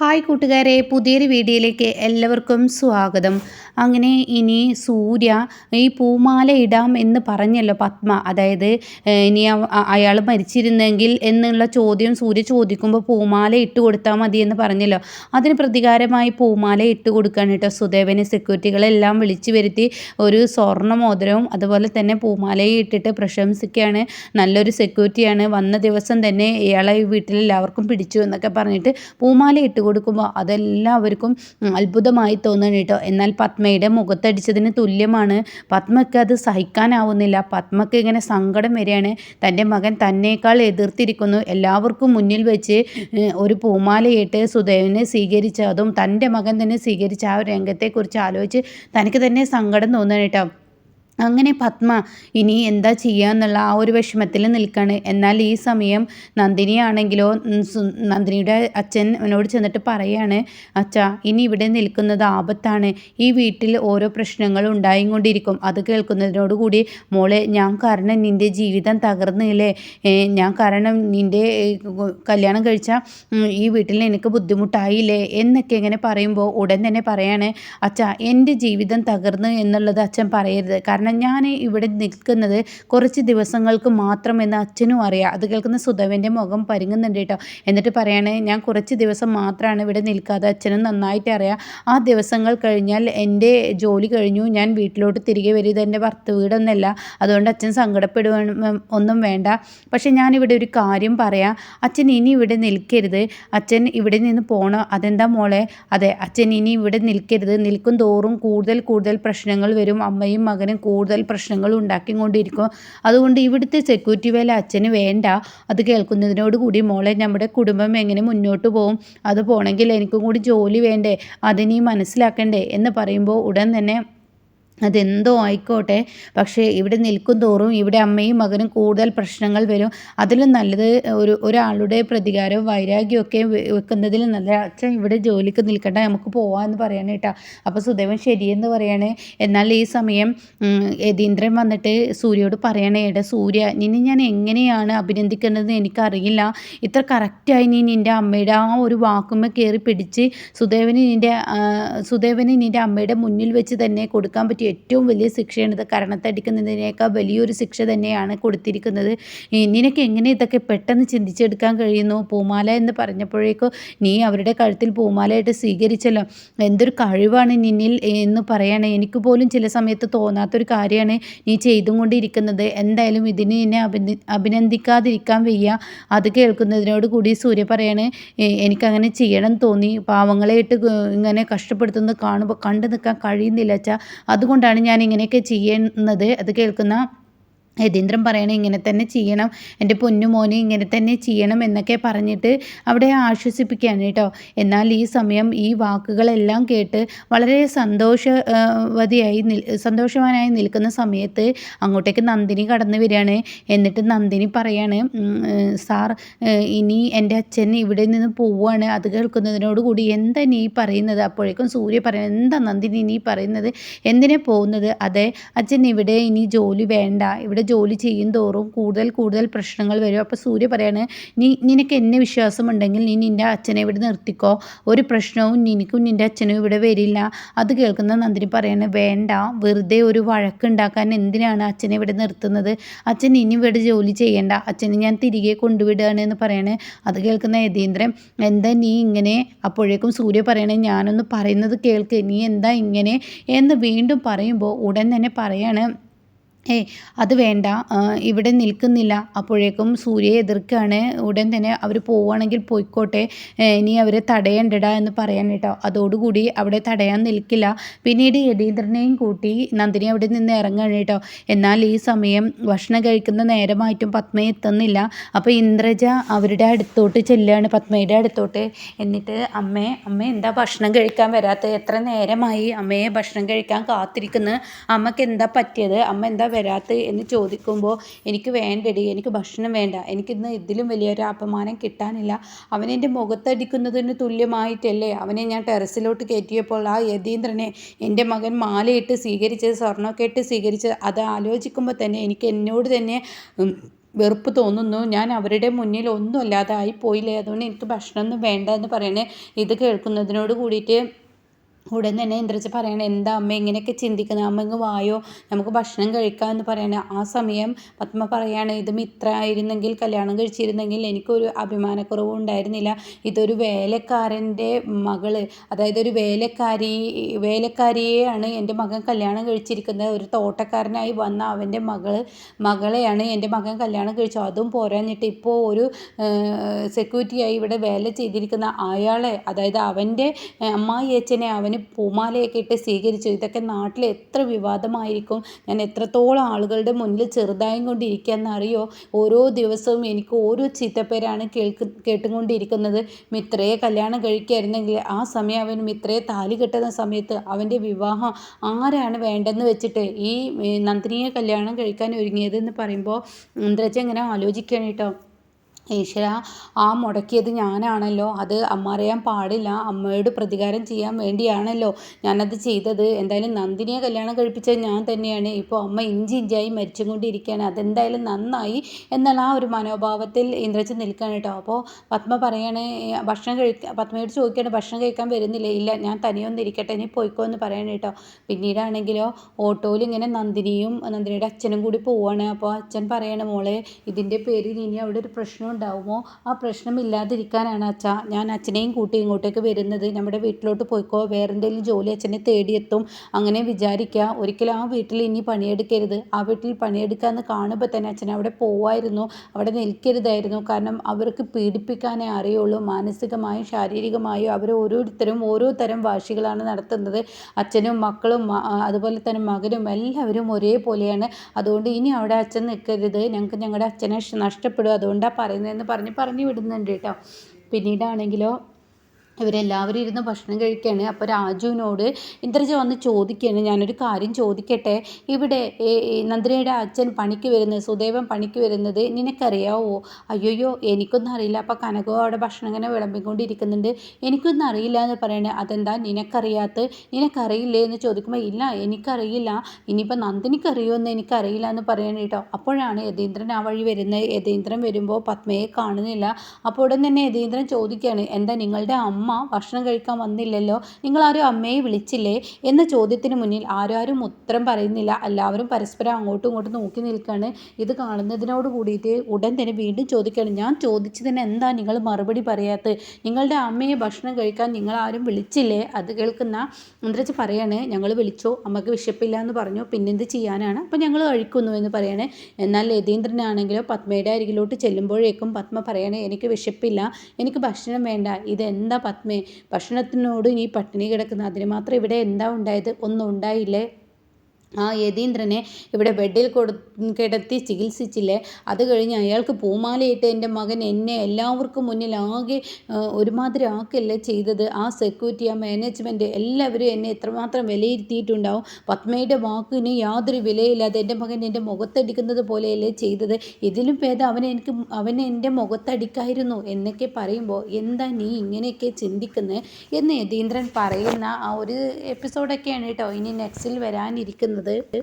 Hi കൂട്ടുകാരെ പുതിയൊരു വീഡിയോയിലേക്ക് എല്ലാവർക്കും സ്വാഗതം. അങ്ങനെ ഇനി സൂര്യ ഈ പൂമാല ഇടാം എന്ന് പറഞ്ഞല്ലോ പത്മ. അതായത് ഇനി അയാൾ മരിച്ചിരുന്നെങ്കിൽ എന്നുള്ള ചോദ്യം സൂര്യ ചോദിക്കുമ്പോൾ പൂമാല ഇട്ട് കൊടുത്താൽ മതി എന്ന് പറഞ്ഞല്ലോ. അതിന് പ്രതികാരമായി പൂമാല ഇട്ട് കൊടുക്കാൻ കേട്ടോ സുദേവനെ. സെക്യൂരിറ്റികളെല്ലാം വിളിച്ചു വരുത്തി ഒരു സ്വർണ മോതിരവും അതുപോലെ തന്നെ പൂമാലയും ഇട്ടിട്ട് പ്രശംസിക്കുകയാണ്. നല്ലൊരു സെക്യൂരിറ്റിയാണ്. വന്ന ദിവസം തന്നെ ഇയാളെ വീട്ടിലെല്ലാവർക്കും പിടിച്ചു എന്നൊക്കെ പറഞ്ഞിട്ട് പൂമാല ഇട്ട് കൊടുക്കുമ്പോൾ അതെല്ലാവർക്കും അത്ഭുതമായി തോന്നണം കേട്ടോ. എന്നാൽ പത്മയുടെ മുഖത്തടിച്ചതിന് തുല്യമാണ്. പത്മയ്ക്ക് അത് സഹിക്കാനാവുന്നില്ല. പത്മയ്ക്ക് ഇങ്ങനെ സങ്കടം വരികയാണ്. തന്റെ മകൻ തന്നേക്കാൾ എതിർത്തിരിക്കുന്നു. എല്ലാവർക്കും മുന്നിൽ വെച്ച് ഒരു പൂമാലയിട്ട് സുദേവനെ സ്വീകരിച്ച അതും തന്റെ മകൻ തന്നെ സ്വീകരിച്ച ആ രംഗത്തെക്കുറിച്ച് ആലോചിച്ച് തനിക്ക് തന്നെ സങ്കടം തോന്നണം കേട്ടോ. അങ്ങനെ പത്മ ഇനി എന്താ ചെയ്യുക എന്നുള്ള ആ ഒരു വിഷമത്തിൽ നിൽക്കുകയാണ് എന്നാൽ ഈ സമയം നന്ദിനിയാണെങ്കിലോ നന്ദിനിയുടെ അച്ഛൻ എന്നോട് ചെന്നിട്ട് പറയാണ് അച്ഛാ ഇനി ഇവിടെ നിൽക്കുന്നത് ആപത്താണ്. ഈ വീട്ടിൽ ഓരോ പ്രശ്നങ്ങൾ ഉണ്ടായിക്കൊണ്ടിരിക്കും. അത് കേൾക്കുന്നതിനോടുകൂടി മോളെ ഞാൻ കാരണം നിന്റെ ജീവിതം തകർന്നില്ലേ ഞാൻ കാരണം നിന്റെ കല്യാണം കഴിച്ച ഈ വീട്ടിൽ എനിക്ക് ബുദ്ധിമുട്ടായില്ലേ എന്നൊക്കെ ഇങ്ങനെ പറയുമ്പോൾ ഉടൻ തന്നെ പറയാണ് അച്ഛാ എന്റെ ജീവിതം തകർന്നു എന്നുള്ളത് അച്ഛൻ പറയരുത്. കാരണം കാരണം ഞാൻ ഇവിടെ നിൽക്കുന്നത് കുറച്ച് ദിവസങ്ങൾക്ക് മാത്രമെന്ന് അച്ഛനും അറിയാം. അത് കേൾക്കുന്ന സുധവന്റെ മുഖം പരുങ്ങുന്നുണ്ട് കേട്ടോ. എന്നിട്ട് പറയാണ് ഞാൻ കുറച്ച് ദിവസം മാത്രമാണ് ഇവിടെ നിൽക്കാതെ അച്ഛനും നന്നായിട്ട് അറിയാം. ആ ദിവസങ്ങൾ കഴിഞ്ഞാൽ എന്റെ ജോലി കഴിഞ്ഞു. ഞാൻ വീട്ടിലോട്ട് തിരികെ വരും ഇതെന്റെ ഭർത്ത വീടൊന്നല്ല. അതുകൊണ്ട് അച്ഛൻ സങ്കടപ്പെടുക ഒന്നും വേണ്ട. പക്ഷേ ഞാനിവിടെ ഒരു കാര്യം പറയാം. അച്ഛൻ ഇനി ഇവിടെ നിൽക്കരുത്. അച്ഛൻ ഇവിടെ നിന്ന് പോകണോ അതെന്താ മോളെ? അതെ അച്ഛൻ ഇനി ഇവിടെ നിൽക്കരുത്. നിൽക്കും തോറും കൂടുതൽ കൂടുതൽ പ്രശ്നങ്ങൾ വരും. അമ്മയും മകനും കൂടുതൽ പ്രശ്നങ്ങൾ ഉണ്ടാക്കിക്കൊണ്ടിരിക്കും. അതുകൊണ്ട് ഇവിടുത്തെ സെക്യൂരിറ്റി വേല അച്ഛന് വേണ്ട. അത് കേൾക്കുന്നതിനോട് കൂടി മോളെ നമ്മുടെ കുടുംബം എങ്ങനെ മുന്നോട്ട് പോകും അത് പോകണമെങ്കിൽ എനിക്കും കൂടി ജോലി വേണ്ടേ? അതിനീ മനസ്സിലാക്കണ്ടേ? എന്ന് പറയുമ്പോൾ ഉടൻ തന്നെ അതെന്തോ ആയിക്കോട്ടെ. പക്ഷേ ഇവിടെ നിൽക്കും തോറും ഇവിടെ അമ്മയും മകനും കൂടുതൽ പ്രശ്നങ്ങൾ വരും. അതിലും നല്ലത് ഒരു ഒരാളുടെ പ്രതികാരവും വൈരാഗ്യമൊക്കെ വെക്കുന്നതിൽ നല്ല അച്ഛൻ ഇവിടെ ജോലിക്ക് നിൽക്കണ്ട നമുക്ക് പോവാമെന്ന് പറയണേ കേട്ടോ. അപ്പോൾ സുദേവൻ ശരിയെന്ന് പറയണേ. എന്നാൽ ഈ സമയം യതീന്ദ്രൻ വന്നിട്ട് സൂര്യയോട് പറയണേ എടാ സൂര്യ നിന്നെ ഞാൻ എങ്ങനെയാണ് അഭിനന്ദിക്കേണ്ടതെന്ന് എനിക്കറിയില്ല. ഇത്ര കറക്റ്റായി നീ നിന്റെ അമ്മയുടെ ആ ഒരു വാക്കുമ്മ കയറി പിടിച്ച് സുദേവന് നിന്റെ സുദേവന് നിന്റെ അമ്മയുടെ മുന്നിൽ വെച്ച് തന്നെ കൊടുക്കാൻ പറ്റിയ ഏറ്റവും വലിയ ശിക്ഷയാണ് ഇത്. കരണത്തടിക്കുന്നതിനേക്കാൾ വലിയൊരു ശിക്ഷ തന്നെയാണ് കൊടുത്തിരിക്കുന്നത്. നിനക്ക് എങ്ങനെ ഇതൊക്കെ പെട്ടെന്ന് ചിന്തിച്ചെടുക്കാൻ കഴിയുന്നു? പൂമാല എന്ന് പറഞ്ഞപ്പോഴേക്കും നീ അവരുടെ കഴുത്തിൽ പൂമാലയായിട്ട് സ്വീകരിച്ചല്ലോ. എന്തൊരു കഴിവാണ് നിന്നിൽ എന്ന് പറയാണ്. എനിക്ക് പോലും ചില സമയത്ത് തോന്നാത്തൊരു കാര്യമാണ് നീ ചെയ്തും കൊണ്ടിരിക്കുന്നത് എന്തായാലും ഇതിന് നിന്നെ അഭിന അഭിനന്ദിക്കാതിരിക്കാൻ വയ്യ. അത് കേൾക്കുന്നതിനോട് കൂടി സൂര്യ പറയാണ് എനിക്കങ്ങനെ ചെയ്യണം തോന്നി. പാവങ്ങളെ ഇട്ട് ഇങ്ങനെ കഷ്ടപ്പെടുത്തുന്നത് കാണുമ്പോൾ കണ്ടു നിൽക്കാൻ കഴിയുന്നില്ല അച്ഛാ. അതുകൊണ്ട് അതുകൊണ്ടാണ് ഞാൻ ഇങ്ങനെയൊക്കെ ചെയ്യുന്നത്. അത് കേൾക്കുന്ന യതീന്ദ്രൻ പറയണേ ഇങ്ങനെ തന്നെ ചെയ്യണം എന്റെ പൊന്നുമോനെ ഇങ്ങനെ തന്നെ ചെയ്യണം എന്നൊക്കെ പറഞ്ഞിട്ട് അവിടെ ആശ്വസിപ്പിക്കുകയാണ് കേട്ടോ. എന്നാൽ ഈ സമയം ഈ വാക്കുകളെല്ലാം കേട്ട് വളരെ സന്തോഷവതിയായി നിൽ സന്തോഷവാനായി നിൽക്കുന്ന സമയത്ത് അങ്ങോട്ടേക്ക് നന്ദിനി കടന്നു വരികയാണ്. എന്നിട്ട് നന്ദിനി പറയാണ് സാർ ഇനി എന്റെ അച്ഛൻ ഇവിടെ നിന്ന് പോവുകയാണ്. അത് കേൾക്കുന്നതിനോട് കൂടി എന്താ നീ പറയുന്നത്? അപ്പോഴേക്കും സൂര്യ പറയുന്നത് എന്താ നന്ദിനി നീ പറയുന്നത്? എന്തിനെ പോകുന്നത്? അതെ അച്ഛൻ ഇവിടെ ഇനി ജോലി വേണ്ട. ഇവിടെ ജോലി ചെയ്യും തോറും കൂടുതൽ കൂടുതൽ പ്രശ്നങ്ങൾ വരും. അപ്പോൾ സൂര്യ പറയാണ് നീ നിനക്ക് എന്നെ വിശ്വാസമുണ്ടെങ്കിൽ നീ നിന്റെ അച്ഛനെ ഇവിടെ നിർത്തിക്കോ. ഒരു പ്രശ്നവും നിനക്കും നിന്റെ അച്ഛനും ഇവിടെ വരില്ല. അത് കേൾക്കുന്ന നന്ദിനി പറയാണ് വേണ്ട വെറുതെ ഒരു വഴക്കുണ്ടാക്കാൻ എന്തിനാണ് അച്ഛനെ ഇവിടെ നിർത്തുന്നത്? അച്ഛൻ ഇനി ഇവിടെ ജോലി ചെയ്യേണ്ട. അച്ഛനെ ഞാൻ തിരികെ കൊണ്ടുവിടുകയാണ് എന്ന് പറയാണ്. അത് കേൾക്കുന്ന യതീന്ദ്രൻ എന്താ നീ ഇങ്ങനെ? അപ്പോഴേക്കും സൂര്യ പറയണേ ഞാനൊന്ന് പറയുന്നത് കേൾക്ക്. നീ എന്താ ഇങ്ങനെ? എന്ന് വീണ്ടും പറയുമ്പോൾ ഉടൻ തന്നെ പറയാണ് ഏയ് അത് വേണ്ട. ഇവിടെ നിൽക്കുന്നില്ല. അപ്പോഴേക്കും സൂര്യയെ എതിർക്കുകയാണ് ഉടൻ തന്നെ അവർ പോവുകയാണെങ്കിൽ പോയിക്കോട്ടെ. ഇനി അവരെ തടയണ്ടടാ എന്ന് പറയാൻ കേട്ടോ. അതോടുകൂടി അവിടെ തടയാൻ നിൽക്കില്ല. പിന്നീട് യതീന്ദ്രനെയും കൂട്ടി നന്ദിനി അവിടെ നിന്ന് ഇറങ്ങുകയാണ് കേട്ടോ. എന്നാൽ ഈ സമയം ഭക്ഷണം കഴിക്കുന്ന നേരമായിട്ടും പത്മയെ എത്തുന്നില്ല. അപ്പോൾ ഇന്ദ്രജ അവരുടെ അടുത്തോട്ട് ചെല്ലുകയാണ്. പത്മയുടെ അടുത്തോട്ട്. എന്നിട്ട് അമ്മേ അമ്മ എന്താ ഭക്ഷണം കഴിക്കാൻ വരാത്തത്? എത്ര നേരമായി അമ്മയെ ഭക്ഷണം കഴിക്കാൻ കാത്തിരിക്കുന്നത് അമ്മയ്ക്ക് എന്താ പറ്റിയത്? അമ്മ എന്താ വരാത്ത എന്ന് ചോദിക്കുമ്പോൾ എനിക്ക് വേണ്ടടി എനിക്ക് ഭക്ഷണം വേണ്ട എനിക്കിന്ന് ഇതിലും വലിയൊരു അപമാനം കിട്ടാനില്ല. അവനെന്റെ മുഖത്തടിക്കുന്നതിന് തുല്യമായിട്ടല്ലേ? അവനെ ഞാൻ ടെറസിലോട്ട് കയറ്റിയപ്പോൾ ആ യതീന്ദ്രനെ എന്റെ മകൻ മാലയിട്ട് സ്വീകരിച്ചത് സ്വർണമൊക്കെ ഇട്ട് സ്വീകരിച്ചത് അത് ആലോചിക്കുമ്പോൾ തന്നെ എനിക്ക് എന്നോട് തന്നെ വെറുപ്പ് തോന്നുന്നു. ഞാൻ അവരുടെ മുന്നിൽ ഒന്നുമല്ലാതെ ആയിപ്പോയില്ലേ അതുകൊണ്ട് എനിക്ക് ഭക്ഷണമൊന്നും വേണ്ട എന്ന് പറയണേ. ഇത് കേൾക്കുന്നതിനോട് കൂടിയിട്ട് ഉടൻ തന്നെ ഇന്ദ്രജ പറയണ എന്താ അമ്മ ഇങ്ങനെയൊക്കെ ചിന്തിക്കുന്നത് അമ്മ ഇങ്ങ് വായോ? നമുക്ക് ഭക്ഷണം കഴിക്കാം എന്ന് പറയണ. ആ സമയം പത്മ പറയാണ് ഇത് മിത്ര ആയിരുന്നെങ്കിൽ കല്യാണം കഴിച്ചിരുന്നെങ്കിൽ എനിക്കൊരു അഭിമാനക്കുറവ് ഉണ്ടായിരുന്നില്ല. ഇതൊരു വേലക്കാരന്റെ മകൾ അതായത് ഒരു വേലക്കാരി വേലക്കാരിയെയാണ് എന്റെ മകൻ കല്യാണം കഴിച്ചിരിക്കുന്നത്. ഒരു തോട്ടക്കാരനായി വന്ന അവന്റെ മകൾ മകളെയാണ് എന്റെ മകൻ കല്യാണം കഴിച്ചു അതും പോരാഞ്ഞിട്ട് ഇപ്പോൾ ഒരു സെക്യൂരിറ്റിയായി ഇവിടെ വേല ചെയ്തിരിക്കുന്ന അയാളെ അതായത് അവന്റെ അമ്മായി അച്ഛനെ അവന് പൂമാലയൊക്കെ ഇട്ട് സ്വീകരിച്ചു. ഇതൊക്കെ നാട്ടിൽ എത്ര വിവാദമായിരിക്കും? ഞാൻ എത്രത്തോളം ആളുകളുടെ മുന്നിൽ ചെറുതായും കൊണ്ടിരിക്കുകയെന്നറിയോ? ഓരോ ദിവസവും എനിക്ക് ഓരോ ചീത്തപ്പേരാണ് കേൾക്ക് കേട്ടുകൊണ്ടിരിക്കുന്നത്. മിത്രയെ കല്യാണം കഴിക്കായിരുന്നെങ്കിൽ ആ സമയം അവൻ മിത്രയെ താലി കെട്ടുന്ന സമയത്ത് അവന്റെ വിവാഹം ആരാണ് വേണ്ടെന്ന് വെച്ചിട്ട് ഈ നന്ദിനിയെ കല്യാണം കഴിക്കാൻ ഒരുങ്ങിയതെന്ന് പറയുമ്പോൾ ഇന്ദ്രജ ഇങ്ങനെ ആലോചിക്കുകയാണ് ഈശ്വര ആ മുടക്കിയത് ഞാനാണല്ലോ. അത് അമ്മ അറിയാൻ പാടില്ല. അമ്മയോട് പ്രതികാരം ചെയ്യാൻ വേണ്ടിയാണല്ലോ ഞാനത് ചെയ്തത്. എന്തായാലും നന്ദിനിയെ കല്യാണം കഴിപ്പിച്ചത് ഞാൻ തന്നെയാണ്. ഇപ്പോൾ അമ്മ ഇഞ്ചി ഇഞ്ചായി മരിച്ചും കൊണ്ടിരിക്കുകയാണ് അതെന്തായാലും നന്നായി എന്നാൽ ആ ഒരു മനോഭാവത്തിൽ ഇന്ദ്രജിത്ത് നിൽക്കുകയാണ് കേട്ടോ. അപ്പോൾ പത്മ പറയാണ് ഭക്ഷണം കഴിക്കാൻ പത്മയോട് ചോദിക്കുകയാണ് ഭക്ഷണം കഴിക്കാൻ വരുന്നില്ലേ. ഇല്ല ഞാൻ തനിയൊന്നും ഇരിക്കട്ടെ. ഇനി പോയിക്കോ എന്ന് പറയണേ കേട്ടോ. പിന്നീടാണെങ്കിലോ ഓട്ടോയിൽ ഇങ്ങനെ നന്ദിനിയും നന്ദിനിയുടെ അച്ഛനും കൂടി പോവുകയാണ് അപ്പോൾ അച്ഛൻ പറയണ മോളെ ഇതിന്റെ പേരിൽ ഇനി അവിടെ ഒരു പ്രശ്നം ഉണ്ടാവുമോ ആ പ്രശ്നം ഇല്ലാതിരിക്കാനാണ് അച്ഛ. ഞാൻ അച്ഛനെയും കൂട്ടി ഇങ്ങോട്ടേക്ക് വരുന്നത്. നമ്മുടെ വീട്ടിലോട്ട് പോയിക്കോ. വേറെ എന്തെങ്കിലും ജോലി അച്ഛനെ തേടിയെത്തും. അങ്ങനെ വിചാരിക്കുക ഒരിക്കലും ആ വീട്ടിൽ ഇനി പണിയെടുക്കരുത്. ആ വീട്ടിൽ പണിയെടുക്കാമെന്ന് കാണുമ്പോൾ തന്നെ അച്ഛൻ അവിടെ പോവായിരുന്നു. അവിടെ നിൽക്കരുതായിരുന്നു. കാരണം അവർക്ക് പീഡിപ്പിക്കാനേ അറിയുള്ളൂ. മാനസികമായും ശാരീരികമായും അവർ ഓരോരുത്തരും ഓരോ തരം വാശികളാണ് നടത്തുന്നത്. അച്ഛനും മക്കളും അതുപോലെ തന്നെ മകനും എല്ലാവരും ഒരേപോലെയാണ്. അതുകൊണ്ട് ഇനി അവിടെ അച്ഛൻ നിൽക്കരുത്. ഞങ്ങൾക്ക് ഞങ്ങളുടെ അച്ഛനെ നഷ്ടപ്പെടും. അതുകൊണ്ടാണ് പറയുന്നതെന്ന് പറഞ്ഞ് പറഞ്ഞു വിടുന്നുണ്ട് കേട്ടോ. പിന്നീടാണെങ്കിലോ ഇവരെല്ലാവരും ഇരുന്ന് ഭക്ഷണം കഴിക്കുകയാണ്. അപ്പോൾ രാജുവിനോട് ഇന്ദ്രജ വന്ന് ചോദിക്കുകയാണ്. ഞാനൊരു കാര്യം ചോദിക്കട്ടെ? ഇവിടെ നന്ദിനിയുടെ അച്ഛൻ പണിക്ക് വരുന്നത് സുദേവൻ പണിക്ക് വരുന്നത് നിനക്കറിയാവോ? അയ്യോയ്യോ എനിക്കൊന്നും അറിയില്ല. അപ്പോൾ കനകോ അവിടെ ഭക്ഷണം ഇങ്ങനെ വിളമ്പിക്കൊണ്ടിരിക്കുന്നുണ്ട്. എനിക്കൊന്നും അറിയില്ല എന്ന് പറയണേ. അതെന്താ നിനക്കറിയാത്ത നിനക്കറിയില്ലേ എന്ന് ചോദിക്കുമ്പോൾ ഇല്ല എനിക്കറിയില്ല. ഇനിയിപ്പോൾ നന്ദിനിക്ക് എന്ന് എനിക്കറിയില്ല എന്ന് പറയണ കേട്ടോ. അപ്പോഴാണ് യതീന്ദ്രൻ ആ വഴി വരുന്നത്. യതീന്ദ്രൻ വരുമ്പോൾ പത്മയെ കാണുന്നില്ല. അപ്പോൾ ഉടൻ തന്നെ യതീന്ദ്രൻ ചോദിക്കുകയാണ് എന്താ നിങ്ങളുടെ അമ്മ ഭക്ഷണം കഴിക്കാൻ വന്നില്ലല്ലോ. നിങ്ങളാരും അമ്മയെ വിളിച്ചില്ലേ? എന്ന ചോദ്യത്തിന് മുന്നിൽ ആരും ഉത്തരം പറയുന്നില്ല. എല്ലാവരും പരസ്പരം അങ്ങോട്ടും ഇങ്ങോട്ടും നോക്കി നിൽക്കുകയാണ് ഇത് കാണുന്നതിനോട് കൂടിയിട്ട് ഉടൻ തന്നെ വീണ്ടും ചോദിക്കുകയാണ്. ഞാൻ ചോദിച്ചതിന് എന്താ നിങ്ങൾ മറുപടി പറയാത്തത്? നിങ്ങളുടെ അമ്മയെ ഭക്ഷണം കഴിക്കാൻ നിങ്ങളാരും വിളിച്ചില്ലേ? അത് കേൾക്കുന്ന ഇന്ദ്രജ് പറയാണ്. ഞങ്ങൾ വിളിച്ചോ? അമ്മയ്ക്ക് വിശപ്പില്ല എന്ന് പറഞ്ഞു? പിന്നെന്ത് ചെയ്യാനാണ്? അപ്പോൾ ഞങ്ങൾ കഴിക്കുന്നു എന്ന് പറയണേ. എന്നാൽ ലതീന്ദ്രനാണെങ്കിലോ പത്മയുടെ അരികിലോട്ട് ചെല്ലുമ്പോഴേക്കും പത്മ പറയണേ എനിക്ക് വിശപ്പില്ല. എനിക്ക് ഭക്ഷണം വേണ്ട. ഇതെന്താ പത്മേ. ഭക്ഷണത്തിനോട് നീ പട്ടിണി കിടക്കുന്ന അതിന് മാത്രം ഇവിടെ എന്താ ഉണ്ടായത്? ഒന്നും ഉണ്ടായില്ലേ? ആ യതീന്ദ്രനെ ഇവിടെ ബെഡിൽ കൊടു കിടത്തി ചികിത്സിച്ചില്ലേ? അത് കഴിഞ്ഞ് അയാൾക്ക് പൂമാലയിട്ട് എന്റെ മകൻ എന്നെ എല്ലാവർക്കും മുന്നിൽ ആകെ ഒരുമാതിരി ആക്കല്ലേ ചെയ്തത്. ആ സെക്യൂരിറ്റി ആ മാനേജ്മെന്റ് എല്ലാവരും എന്നെ എത്രമാത്രം വിലയിരുത്തിയിട്ടുണ്ടാവും? പത്മയുടെ വാക്കിന് യാതൊരു വിലയില്ലാതെ എന്റെ മകൻ എന്റെ മുഖത്തടിക്കുന്നത് പോലെയല്ലേ ചെയ്തത്. ഇതിലും ഭേദം അവനെ എനിക്ക് അവനെ എന്റെ മുഖത്തടിക്കായിരുന്നു എന്നൊക്കെ പറയുമ്പോൾ എന്താ നീ ഇങ്ങനെയൊക്കെ ചിന്തിക്കുന്നത് എന്ന് യതീന്ദ്രൻ പറയുന്ന ആ ഒരു എപ്പിസോഡൊക്കെയാണ് കേട്ടോ. ഇനി നെക്സ്റ്റിൽ വരാനിരിക്കുന്നത്. ചെയ്യുന്നത്